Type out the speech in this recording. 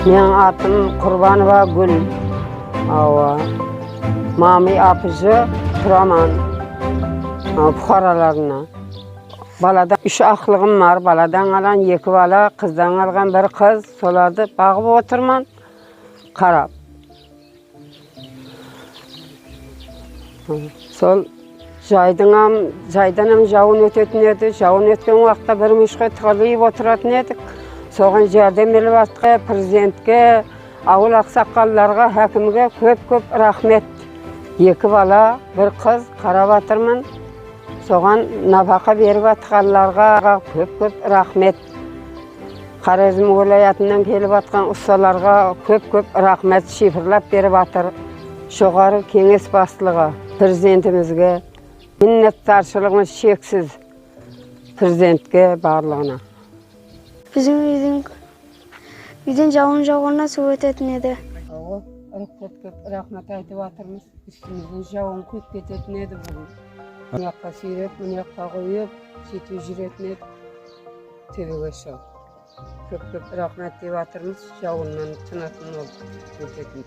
Менің атым Құрбанова Гүл. Ава. Мами апызы тұраман. Бұқараларына. Балада үш ақлығым бар. Баладан алан екі бала, қыздан алған бір қыз. Соларды бағып отырман. Қарап. Сол жайдыңам, жайданам жауын өтетін еді. Жауын өткен уақытта бір мүшке тығылып отыратын едік. Соған жәрдем беріп жатқан президентке ауыл ақсақалдарға хәкімге көп көп рахмет. Екі бала бір қыз қарап жатырмын соған нәпақа беріп жатқанларға көп көп рахмет. Хорезм уәлаятынан келіп жатқан ұсталарға көп көп рахмет шифрлап беріп жатыр жоғары кеңес бастылығы президентімізге миннеттаршылығымыз шексіз президентке барлығына. Bizim үйдің үйден жауын жауғанда су өтетін еді. Көп рахмет айтып жатырмыз. Үстімізден жауын көп кететін еді бүгін. Мына жаққа сүйреп, мына жаққа қойып, сөйтіп жүретін еді. Төбеге шығып. Көп көп рахмет деп жатырмыз. Жауыннан тынатын ол өтетін.